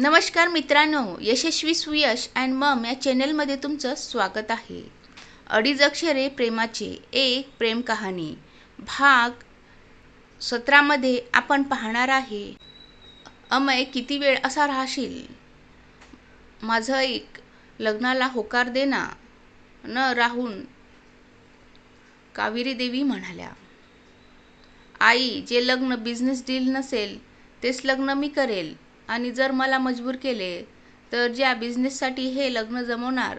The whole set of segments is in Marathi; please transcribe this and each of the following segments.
नमस्कार मित्रांनो यशस्वी सुयश अँड मम या चॅनलमध्ये तुमचं स्वागत आहे. अडीच अक्षरे प्रेमाचे एक प्रेम कहाणी. भाग सतरामध्ये आपण पाहणार आहे अमय किती वेळ असा राहशील? माझं एक लग्नाला होकार देना न. राहून कावेरी देवी म्हणाल्या आई जे लग्न बिझनेस डील नसेल तेच लग्न मी करेल. आणि जर मला मजबूर केले तर ज्या बिझनेससाठी हे लग्न जमवणार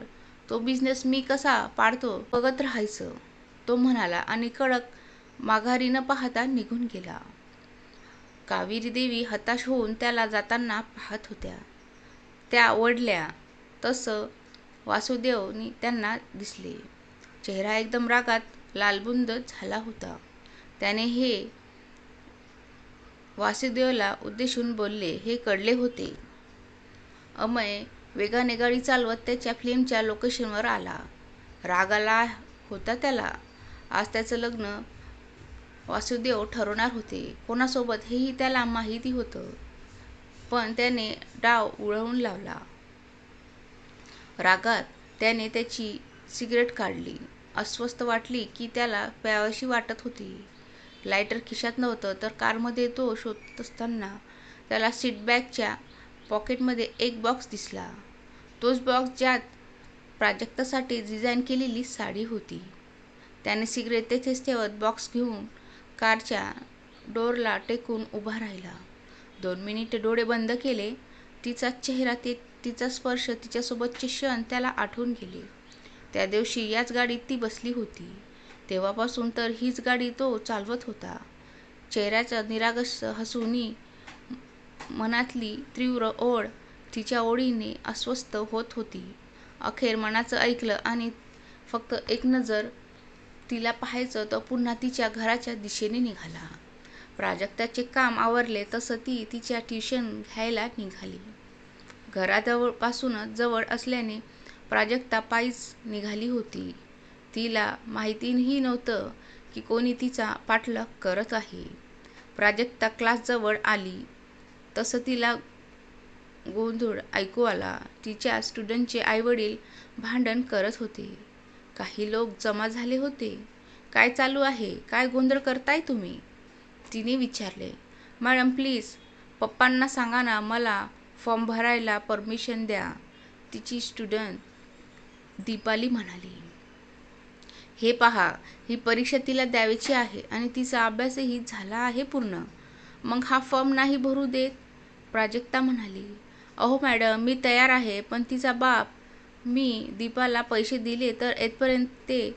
तो बिझनेस मी कसा पाडतो बघत राहायचं. तो म्हणाला आणि कडक माघारी न पाहता निघून गेला. कावेरी देवी हताश होऊन त्याला जाताना पाहत होत्या. त्या ओढल्या तसं वासुदेवनी त्यांना दिसले. चेहरा एकदम रागात लालबुंद झाला होता. त्याने हे वासुदेवला उद्देशून बोलले हे कळले होते. अमय वेगाने गाडी चालवत त्याच्या फिल्मच्या लोकेशनवर आला. राग आला होता त्याला. आज त्याचं लग्न वासुदेव ठरवणार होते. कोणासोबत हेही त्याला माहिती होतं. पण त्याने डाव उळवून लावला. रागात त्याने त्याची सिगरेट काढली. अस्वस्थ वाटली की त्याला प्यावशी वाटत होती. लायटर खिशात नव्हतं तर कारमध्ये तो शोधत असताना त्याला सीटबॅगच्या पॉकेटमध्ये एक बॉक्स दिसला. तोच बॉक्स ज्यात प्राजक्तासाठी डिझाईन केलेली साडी होती. त्याने सिगरेट तेथेच ठेवत बॉक्स घेऊन कारच्या डोरला टेकून उभा राहिला. दोन मिनिटे डोळे बंद केले. तिचा चेहरा ते तिचा स्पर्श तिच्यासोबतचे क्षण त्याला आठवून गेले. त्या दिवशी याच गाडीत ती बसली होती. तेव्हापासून तर हीच गाडी तो चालवत होता. चेहऱ्याचा निरागस हसूनी मनातली तीव्र ओढ तिच्या ओढीने अस्वस्थ होत होती. अखेर मनाचं ऐकलं आणि फक्त एक नजर तिला पाहायचं तो पुन्हा तिच्या घराच्या दिशेने निघाला. प्राजक्ताचे काम आवरले तसं ती तिच्या ट्युशन घ्यायला निघाली. घराजवळपासूनच जवळ असल्याने प्राजक्ता पायीच निघाली होती. तिला माहितीही नव्हतं की कोणी तिचा पाठलाग करत आहे. प्राजक्ता क्लासजवळ आली. तसं तिला गोंधळ ऐकू आला. तिच्या स्टुडंटचे आईवडील भांडण करत होते. काही लोक जमा झाले होते. काय चालू आहे? काय गोंधळ करताय तुम्ही? तिने विचारले. मॅडम प्लीज पप्पांना सांगा ना मला फॉर्म भरायला परमिशन द्या. तिची स्टुडंट दीपाली म्हणाली. हे पहा ही परीक्षा तिला द्यायची आहे आणि तिचा अभ्यासही झाला आहे पूर्ण. मग हा फॉर्म नाही भरू देत? प्राजक्ता म्हणाली अहो मॅडम मी तयार आहे पण तिचा बाप मी दीपाला पैसे दिले तर येथपर्यंत ते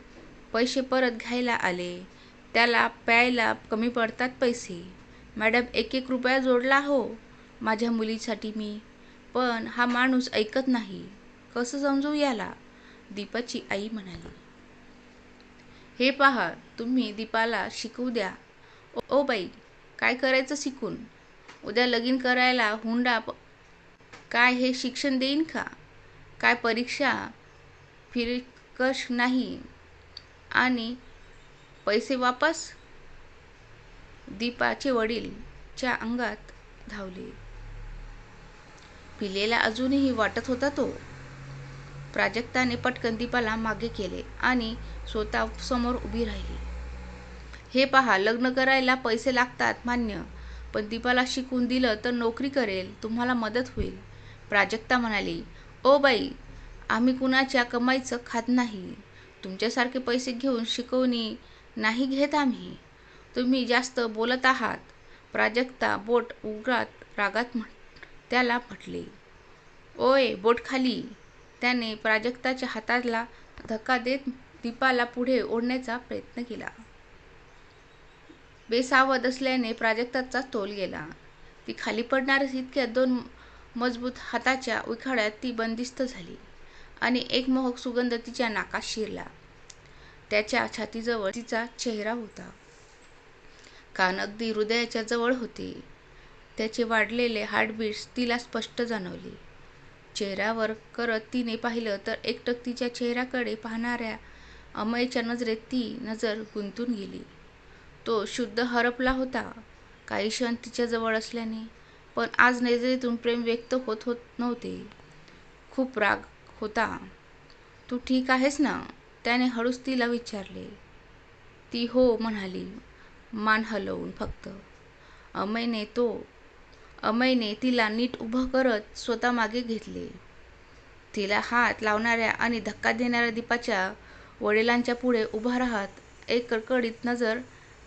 पैसे परत घ्यायला आले. त्याला प्यायला कमी पडतात पैसे. मॅडम एक एक रुपया जोडला हो माझ्या मुलीसाठी मी. पण हा माणूस ऐकत नाही. कसं समजू याला? दीपाची आई म्हणाली. हे पहा तुम्ही दीपाला शिकवू द्या. ओ बाई काय करायचं शिकून? उद्या लगीन करायला हुंडा प काय हे शिक्षण देईन का? काय परीक्षा फिरकश नाही? आणि पैसे वापस? दीपाचे वडीलच्या अंगात धावले. पिलेला अजूनही वाटत होता तो. प्राजक्ताने पटकन दीपाला मागे केले आणि स्वतः समोर उभी राहिली. हे पहा लग्न करायला पैसे लागतात मान्य. पण दीपाला शिकून दिलं तर नोकरी करेल तुम्हाला मदत होईल. प्राजक्ता म्हणाली ओ बाई आम्ही कुणाच्या कमाईचं खात नाही. तुमच्यासारखे पैसे घेऊन शिकवणी नाही घेत आम्ही. तुम्ही जास्त बोलत आहात. प्राजक्ता बोट उघडात रागात म्हण त्याला म्हटले ओय बोट खाली. त्याने प्राजक्ताच्या हाताला धक्का देत दीपाला पुढे ओढण्याचा प्रयत्न केला. बेसावध असल्याने प्राजक्ताचा तोल गेला. ती खाली पडणारच इतक्या दोन मजबूत हाताच्या उखाड्यात ती बंदिस्त झाली आणि एक मोहक सुगंध तिच्या नाकात शिरला. त्याच्या छातीजवळ तिचा चेहरा होता. कान अगदी हृदयाच्या जवळ होते. त्याचे वाढलेले हार्टबीट्स तिला स्पष्ट जाणवले. चेहऱ्यावर करत तिने पाहिलं तर एकटक तिच्या चेहऱ्याकडे पाहणाऱ्या अमयच्या नजरेत ती नजर गुंतून गेली. तो शुद्ध हरपला होता. काही क्षण तिच्याजवळ असल्याने पण आज नजरेतून प्रेम व्यक्त होत होत नव्हते. खूप राग होता. तू ठीक आहेस ना? त्याने हळूच तिला विचारले. ती हो म्हणाली मान हलवून फक्त. अमयने तो अमयने तिला नीट उभं करत स्वतः मागे घेतले. तिला हात लावणाऱ्या आणि धक्का देणाऱ्या दीपाच्या वडिलांच्या पुढे उभा राहत एक कडकडीत नजर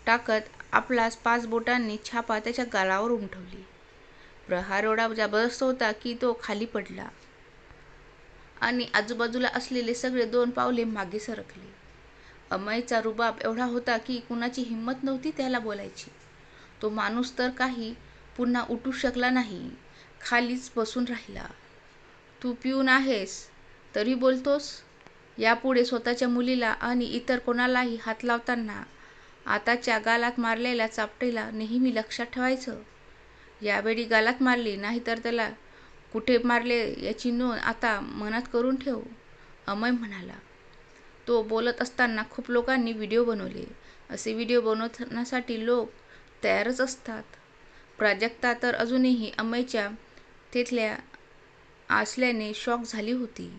टाकत आपलाच पाच बोटांनी छापा त्याच्या गालावर उमटवली प्रहार एवढा जबरदस्त होता की तो खाली पडला. आणि आजूबाजूला असलेले सगळे दोन पावले मागे सरकले. अमयचा रुबाब एवढा होता की कुणाची हिंमत नव्हती त्याला बोलायची. तो माणूस तर काही पुन्हा उठू शकला नाही. खालीच बसून राहिला. तू पिऊन आहेस तरी बोलतोस यापुढे स्वतःच्या मुलीला आणि इतर कोणालाही हात लावताना आताच्या गालात मारलेल्या चापटीला नेहमी लक्षात ठेवायचं. यावेळी गालात मारली नाहीतर त्याला कुठे मारले याची नोंद आता मनात करून ठेव अमय म्हणाला. तो बोलत असताना खूप लोकांनी व्हिडिओ बनवले. असे व्हिडिओ बनवण्यासाठी लोक तयारच असतात. प्राजक्ता तर अजूनही अमयच्या तिथल्या असल्याने शॉक झाली होती.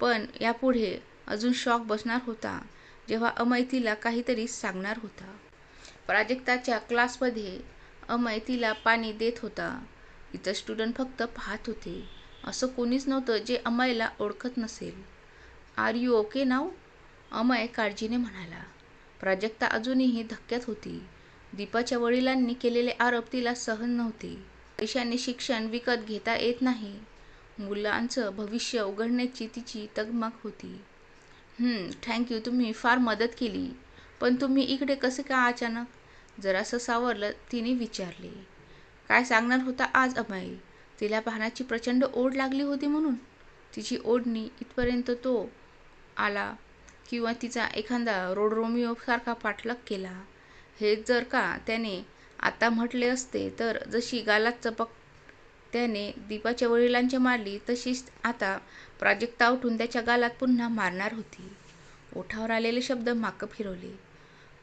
पण यापुढे अजून शॉक बसणार होता जेव्हा अमय तिला काहीतरी सांगणार होता. प्राजक्ताच्या क्लासमध्ये अमय तिला पाणी देत होता. इतर स्टुडंट फक्त पाहत होते. असं कोणीच नव्हतं जे अमयला ओळखत नसेल. आर यू ओके नाव अमय काळजीने म्हणाला. प्राजक्ता अजूनही धक्क्यात होती. दीपाच्या वडिलांनी केलेले आरोप तिला सहन नव्हते. पैशाने शिक्षण विकत घेता येत नाही. मुलांचं भविष्य उघडण्याची तिची तगमग होती. थँक्यू तुम्ही फार मदत केली. पण तुम्ही इकडे कसे का अचानक? जरासं सावरलं तिने विचारले. काय सांगणार होता आज अमय तिला पाहण्याची प्रचंड ओढ लागली होती म्हणून. तिची ओढणी इथपर्यंत तो आला किंवा तिचा एखादा रोड सारखा पाठलाग केला. हे जर का त्याने आता म्हटले असते तर जशी गालात चपक त्याने दीपाच्या वडिलांच्या मारली तशीच आता प्राजक्ता उठून त्याच्या गालात पुन्हा मारणार होती. ओठावर आलेले शब्द माक फिरवले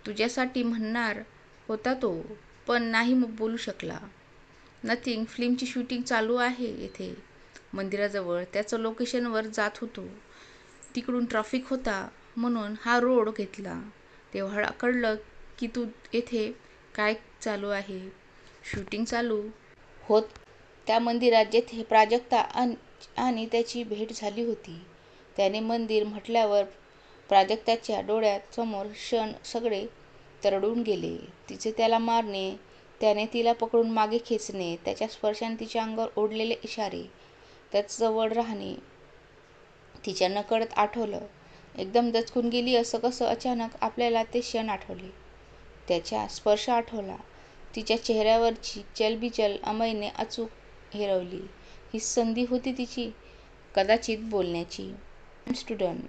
तुझ्यासाठी म्हणणार होता तो पण नाही मग बोलू शकला. नथिंग फिल्मची शूटिंग चालू आहे येथे. मंदिराजवळ. त्याचं लोकेशनवर जात होतो. तिकडून ट्रॅफिक होता म्हणून हा रोड घेतला. तेव्हा कळलं की तू येथे काय चालू आहे? शूटिंग चालू? होत. त्या मंदिरात जेथे प्राजक्ता आणि त्याची भेट झाली होती. त्याने मंदिर म्हटल्यावर प्राजक्ताच्या डोळ्यासमोर क्षण सगळे तरडून गेले. तिचे त्याला मारणे त्याने तिला पकडून मागे खेचणे त्याच्या स्पर्शाने तिच्या अंगावर ओढलेले इशारे त्याचजवळ राहणे. तिच्या नकळत आठवलं. एकदम दचकून गेली असं कसं अचानक आपल्याला ते क्षण आठवले. त्याचा स्पर्श आठवला. तिच्या चेहऱ्यावरची चलबिचल अमयने अचूक हेरवली. ही संधी होती तिची? कदाचित बोलण्याची. स्टुडंट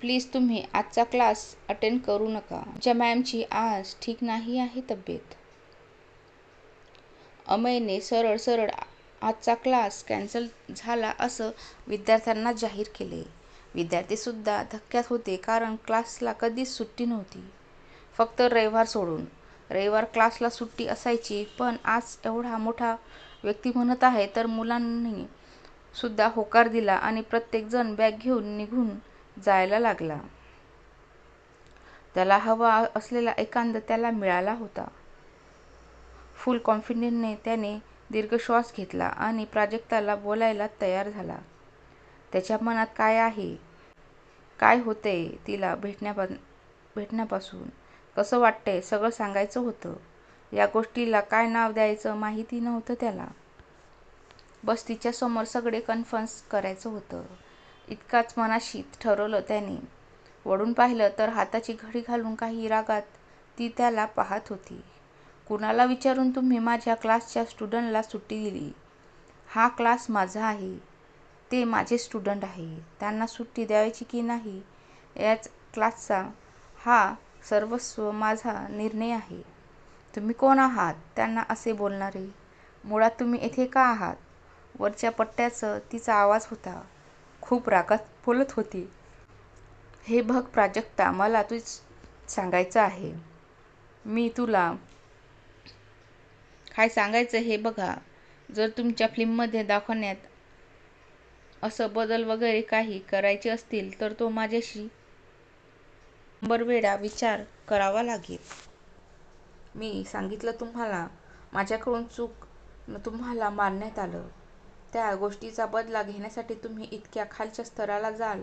प्लीज तुम्ही आजचा क्लास अटेंड करू नका. ज्या मॅमची आज ठीक नाही आहे तब्येत. अमयने सरळ सरळ आजचा क्लास कॅन्सल झाला असं विद्यार्थ्यांना जाहीर केले. विद्यार्थीसुद्धा धक्क्यात होते कारण क्लासला कधीच सुट्टी नव्हती. फक्त रविवार सोडून. रविवार क्लासला सुट्टी असायची पण आज एवढा मोठा व्यक्ती म्हणत आहे तर मुलांनी सुद्धा होकार दिला आणि प्रत्येकजण बॅग घेऊन निघून जायला लागला. त्याला हवा असलेला एकांत त्याला मिळाला होता. फुल कॉन्फिडन्सने त्याने दीर्घ श्वास घेतला आणि प्राजक्ताला बोलायला तयार झाला. त्याच्या मनात काय आहे? काय होतंय तिला भेटण्यापा भेटण्यापासून? कसं वाटतंय? सगळं सांगायचं होतं. या गोष्टीला काय नाव द्यायचं माहिती नव्हतं त्याला. बस तिच्यासमोर सगळे कन्फन्स करायचं होतं. इतकाच मनाशी ठरवलं त्याने. वळून पाहिलं तर हाताची घडी घालून काही रागात ती त्याला पाहत होती. कुणाला विचारून तुम्ही माझ्या क्लासच्या स्टुडंटला सुट्टी दिली? हा क्लास माझा आहे. ते माझे स्टुडंट आहे. त्यांना सुट्टी द्यायची की नाही याच क्लासचा हा सर्वस्व माझा निर्णय आहे. तुम्ही कोण आहात? त्यांना असे बोलणारे. मुळात तुम्ही येथे का आहात? वरच्या पट्ट्याचं तिचा आवाज होता. खूप रागात बोलत होती. हे बघ प्राजक्ता मला तुझ सांगायचं आहे. मी तुला काय सांगायचं हे बघा. जर तुमच्या फिल्ममध्ये दाखवण्यात असं बदल वगैरे काही करायचे असतील तर तो माझ्याशी शंभर वेळा विचार करावा लागेल. मी सांगितलं तुम्हाला माझ्याकडून चूक तुम्हाला मारण्यात आलं. त्या गोष्टीचा बदला घेण्यासाठी तुम्ही इतक्या खालच्या स्तराला जाल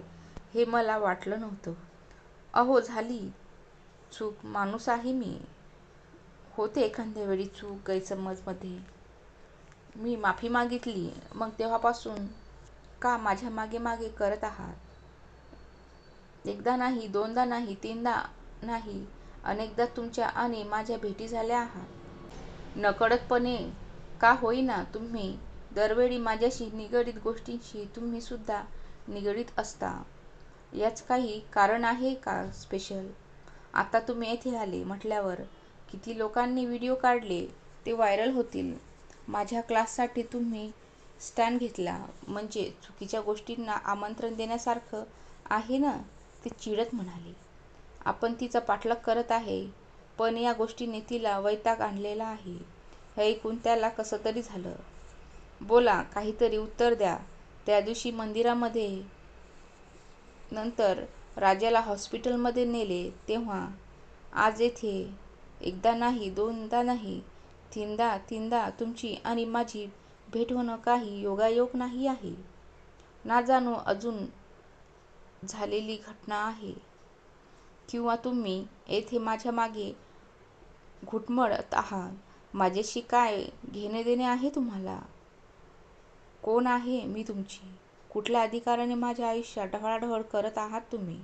हे मला वाटलं नव्हतं. अहो झाली. चूक माणूस आहे मी. होते एखाद्या वेळी चूक गैरसमजमध्ये. मी माफी मागितली. मग तेव्हापासून का माझ्या मागे मागे करत आहात. एकदा नाही दोनदा नाही तीनदा नाही अनेकदा तुमच्या आणि माझ्या भेटी झाल्या आहात. नकळतपणे का होईना तुम्ही दरवेळी माझ्याशी निगडीत गोष्टींशी तुम्ही सुद्धा निगडीत असता. याच काही कारण आहे का स्पेशल आता तुम्ही येथे आले म्हटल्यावर किती लोकांनी व्हिडिओ काढले ते व्हायरल होतील. माझ्या क्लाससाठी तुम्ही स्टँड घेतला. म्हणजे चुकीच्या गोष्टींना आमंत्रण देण्यासारखं आहे ना? ते चिडत म्हणाले. आपण तिचा पाठलाग करत आहे पण या गोष्टीने तिला वैताग आणलेला आहे. हे ऐकून त्याला कसं तरी झालं. बोला काहीतरी उत्तर द्या. त्या दिवशी मंदिरामध्ये नंतर राजाला हॉस्पिटलमध्ये नेले तेव्हा आज येथे एकदा नाही दोनदा नाही तीनदा तीनदा तुमची आणि माझी भेट होणं काही योगायोग नाही आहे. ना जाणू अजून झालेली घटना आहे. किंवा तुम्ही येथे माझ्या मागे घुटमळत आहात. माझ्याशी काय घेणे देणे आहे तुम्हाला? कोण आहे मी तुमची? कुठल्या अधिकाराने माझ्या आयुष्यात ढवळाढवळ करत आहात तुम्ही?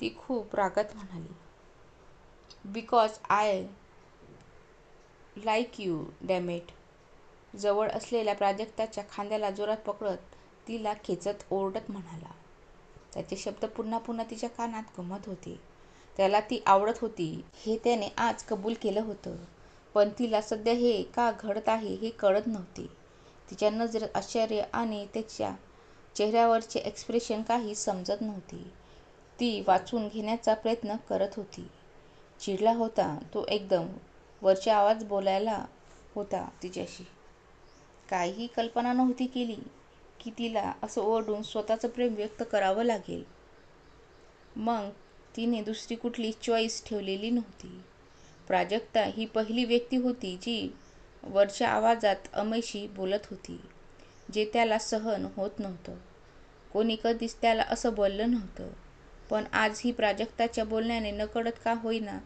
ती खूप रागात म्हणाली. Because I like you dammit जवळ असलेल्या प्राजक्ताच्या खांद्याला जोरात पकडत तिला खेचत ओरडत म्हणाला. त्याचे शब्द पुन्हा पुन्हा तिच्या कानात घुमत होते. त्याला ती आवडत होती. हे त्याने आज कबूल केलं होतं. पण तिला सध्या हे का घडत आहे हे कळत नव्हते. तिच्या नजरेत आश्चर्य आणि त्याच्या चेहऱ्यावरचे एक्सप्रेशन काही समजत नव्हते. ती वाचून घेण्याचा प्रयत्न करत होती. चिडला होता. तो एकदम वरच्या आवाज बोलायला होता तिच्याशी. काहीही कल्पना नव्हती केली की तिला असं ओरडून स्वतःचं प्रेम व्यक्त करावं लागेल. मग तिने दुसरी कुठली चॉईस ठेवलेली नव्हती. प्राजक्ता ही पहिली व्यक्ती होती जी वरच्या आवाजात अमेशी बोलत होती जे त्याला सहन होत नव्हतं. कोणी कधीच त्याला असं बोललं नव्हतं पण आज ही प्राजक्ताच्या बोलण्याने नकळत का होईना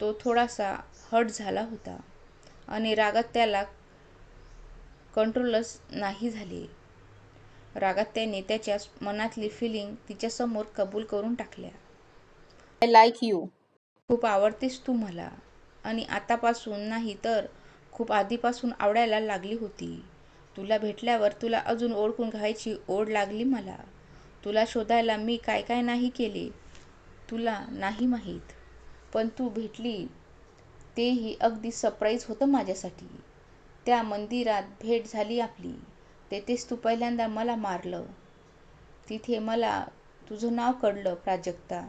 तो थोडासा हट झाला होता आणि रागात त्याला कंट्रोलच नाही झाले. रागात त्याने त्याच्या मनातली फिलिंग तिच्यासमोर कबूल करून टाकल्या. आय लाईक यू खूप आवडतेस तू मला. आणि आतापासून नाही तर खूप आधीपासून आवडायला लागली होती. तुला भेटल्यावर तुला अजून ओळखून घ्यायची ओढ लागली मला. तुला शोधायला मी काय काय नाही केले तुला नाही माहीत. पण तू भेटली तेही अगदी सरप्राईज होतं माझ्यासाठी. त्या मंदिरात भेट झाली आपली. तेथेच तू पहिल्यांदा मला मारलं. तिथे मला तुझं नाव कळलं प्राजक्ता.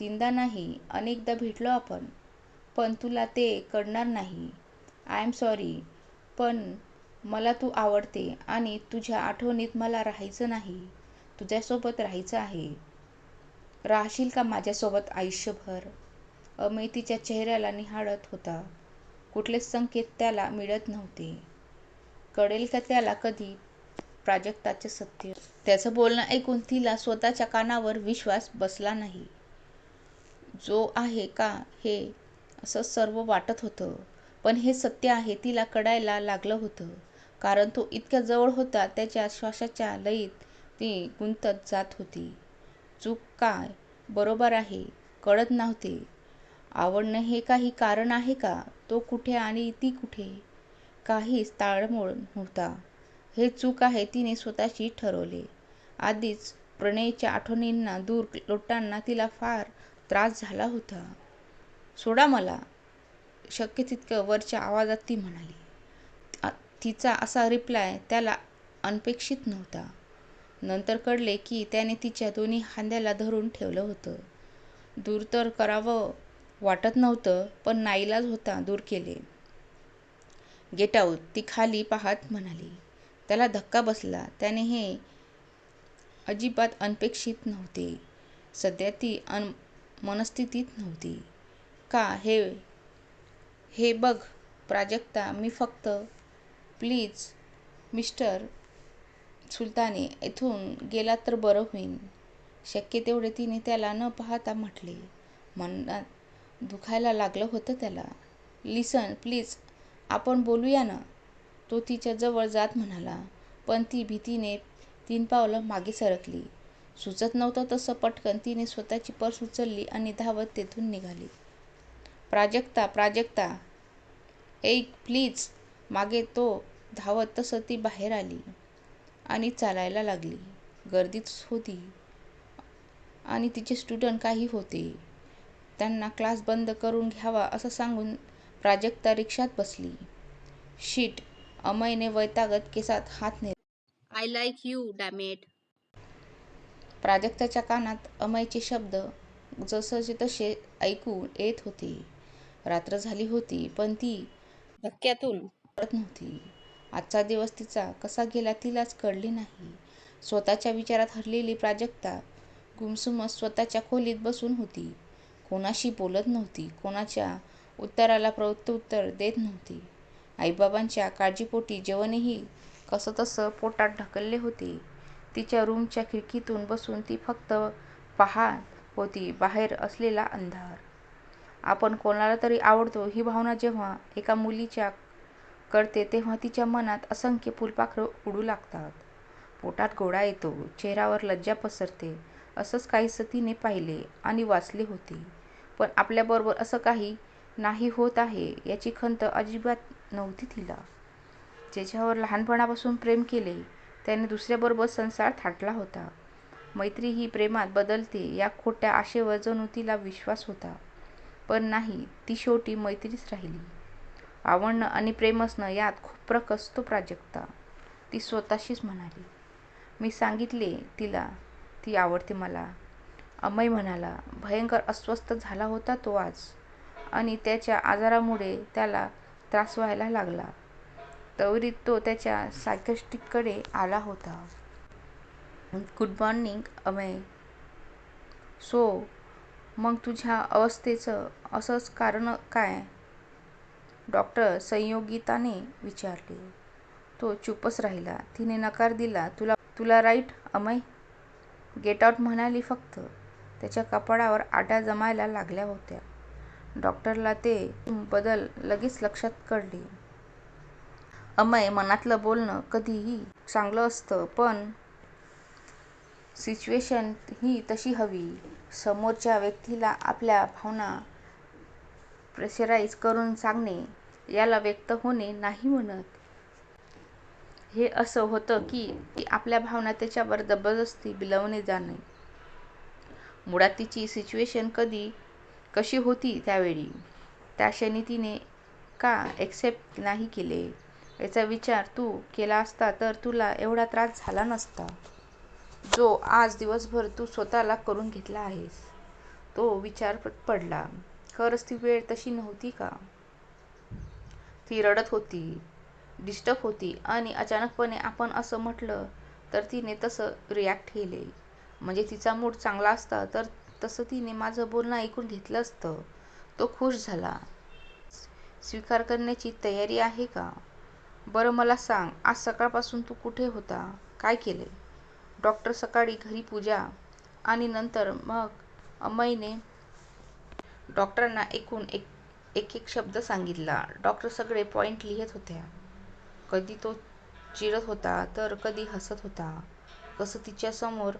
तीनदा नाही अनेकदा भेटलो आपण. पण तुला ते कळणार नाही. आय एम सॉरी पण मला तू आवडते आणि तुझ्या आठवणीत मला राहायचं नाही. तुझ्यासोबत राहायचं आहे. राहशील का माझ्यासोबत आयुष्यभर? अमेय तिच्या चेहऱ्याला निहाळत होता. कुठलेच संकेत त्याला मिळत नव्हते. कळेल का त्याला कधी? प्राजक्ताचे सत्य. त्याचं बोलणं ऐकून तिला स्वतःच्या कानावर विश्वास बसला नाही. जो आहे का हे असं सर्व वाटत होतं. पण हे सत्य आहे तिला कळायला लागलं होतं. कारण तो इतक्या जवळ होता त्याच्या श्वासाच्या लयीत ती गुंतत जात होती. चूक काय? बरोबर आहे. कळत नव्हते. आवडणं हे काही कारण आहे का? तो कुठे आणि ती कुठे? काहीच ताळमोळ नव्हता. हे चूक आहे तिने स्वतःशी ठरवले. आधीच प्रणयच्या आठवणींना दूर लोटताना तिला फार त्रास झाला होता. सोडा मला शक्य तितकं वरच्या आवाजात ती म्हणाली. तिचा असा रिप्लाय त्याला अनपेक्षित नव्हता. नंतर कळले की त्याने तिच्या दोन्ही खांद्याला धरून ठेवलं होतं. दूर तर करावं वाटत नव्हतं पण नाईलाज होता दूर केले गेट आऊट ती खाली पाहत म्हणाली. त्याला धक्का बसला. त्याने हे अजिबात अनपेक्षित नव्हते. सध्या ती अन मनस्थितीत नव्हती. का हे हे बघ प्राजक्ता मी फक्त प्लीज मिस्टर सुलताने, इथून गेलात तर बरं होईन शक्य तेवढे तिने त्याला न पाहता म्हटले. मनात दुखायला लागलं होतं त्याला. लिसन प्लीज आपण बोलूया ना तो तिच्या जवळ जात म्हणाला. पण ती भीतीने तीन पावलं मागे सरकली. सुचत नव्हतं तसं पटकन तिने स्वतःची पर्स उचलली आणि धावत तेथून निघाली. प्राजक्ता प्राजक्ता ऐक प्लीज मागे तो धावत तसं ती बाहेर आली आणि चालायला लागली. गर्दीच होती आणि तिचे स्टुडंट काही होते. त्यांना क्लास बंद करून घ्यावा असं सांगून प्राजक्ता रिक्षात बसली. शिट अमयने वैतागत केसात हात नेला. आय लाईक यू डॅमेट प्राजक्ताच्या कानात अमयचे शब्द जसचे तसे ऐकू येत होते. रात्र झाली होती पण ती धक्क्यातून कळत नव्हती. आजचा दिवस तिचा कसा गेला तिलाच कळले नाही. स्वतःच्या विचारात हरलेली प्राजक्ता गुमसुम स्वतःच्या खोलीत बसून होती. कोणाशी बोलत नव्हती. कोणाच्या उत्तराला प्रत्युत्तर देत नव्हती. आईबाबांच्या काळजीपोटी जेवणही कसंतसं पोटात ढकलले होते. तिच्या रूमच्या खिडकीतून बसून ती फक्त पाहात होती बाहेर असलेला अंधार. आपण कोणाला तरी आवडतो ही भावना जेव्हा एका मुलीच्या कळते तेव्हा तिच्या मनात असंख्य फुलपाखरं उडू लागतात. पोटात गोडा येतो. चेहऱ्यावर लज्जा पसरते. असंच काहीसं तिने पाहिले आणि वाचले होते. पण आपल्याबरोबर असं काही नाही होत आहे याची खंत अजिबात नव्हती तिला. ज्याच्यावर लहानपणापासून प्रेम केले त्याने दुसऱ्याबरोबर संसार थाटला होता. मैत्री ही प्रेमात बदलते या खोट्या आशेवर जणू तिला विश्वास होता. पण नाही ती शेवटी मैत्रीच राहिली. आवडणं आणि प्रेम असणं यात खूप फरक असतो प्राजक्ता, ती स्वतःशीच म्हणाली. मी सांगितले तिला ती आवडते मला. अमय म्हणाला. भयंकर अस्वस्थ झाला होता तो आज आणि त्याच्या आजारामुळे त्याला त्रास व्हायला लागला. त्वरित तो त्याच्या सायकियाट्रिस्टकडे आला होता. Good morning Amay. सो मग तुझ्या अवस्थेचं असंच कारण काय? डॉक्टर संयोगिताने विचारले. तो चुपच राहिला. तिने नकार दिला. तुला राईट अमय? गेट आऊट म्हणाली फक्त. त्याच्या कपाळावर आठ्या जमायला लागल्या होत्या. डॉक्टरला ते बदल लगेच लक्षात कळले. अमय मनातलं बोलणं कधीही चांगलं असतं पण सिच्युएशन ही तशी हवी. समोरच्या व्यक्तीला आपल्या भावना प्रेशराईज करून सांगणे याला व्यक्त होणे नाही म्हणत. हे असं होतं की आपल्या भावना त्याच्यावर जबरदस्ती बिलवणे जाणे. मुळात तिची सिच्युएशन कधी कशी होती त्यावेळी? त्या क्षणी तिने का एक्सेप्ट नाही केले याचा विचार तू केला असता तर तुला एवढा त्रास झाला नसता जो आज दिवसभर तू स्वतःला करून घेतला आहेस. तो विचार पडला. खरंच ती वेळ तशी नव्हती का? ती रडत होती. डिस्टर्ब होती आणि अचानकपणे आपण असं म्हटलं तर तिने तसं रिॲक्ट केले. म्हणजे तिचा मूड चांगला असता तर तसं तिने माझं बोलणं ऐकून घेतलं असतं. तो खुश झाला. स्वीकार करण्याची तयारी आहे का? बरं मला सांग आज सकाळपासून तू कुठे होता? काय केले डॉक्टर सकाळी घरी पूजा आणि नंतर मग अमयने डॉक्टरांना एकूण एक एक शब्द सांगितला. डॉक्टर सगळे पॉईंट लिहीत होत्या. कधी तो चिडत होता तर कधी हसत होता. कसं तिच्यासमोर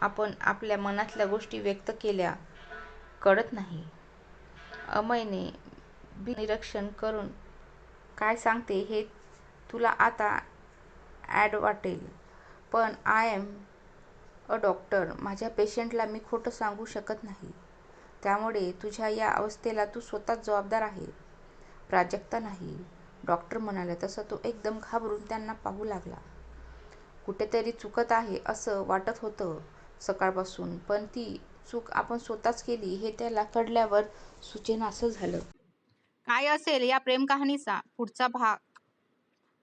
आपण आपल्या मनातल्या गोष्टी व्यक्त केल्या कळत नाही. अमयने भिन्न निरीक्षण करून काय सांगते हे तुला आता ॲड वाटेल पण आय एम अ डॉक्टर. माझ्या पेशंटला मी खोटं सांगू शकत नाही. त्यामुळे तुझ्या या अवस्थेला तू स्वतःच जबाबदार आहे. प्राजक्ता नाही. डॉक्टर म्हणाल्या तसा तो एकदम घाबरून त्यांना पाहू लागला. कुठेतरी चुकत आहे असं वाटत होतं सकाळपासून पण ती चूक आपण स्वतःच केली हे त्याला कळल्यावर सुचेनासं झालं. काय असेल या प्रेमकहाणीचा पुढचा भाग?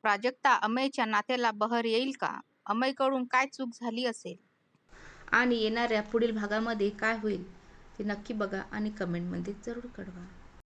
प्राजक्ता अमयच्या नात्याला बहर येईल का अमयकडून काय चूक झाली असेल आणि येणाऱ्या पुढील भागामध्ये काय होईल ते नक्की बघा आणि कमेंटमध्ये जरूर कळवा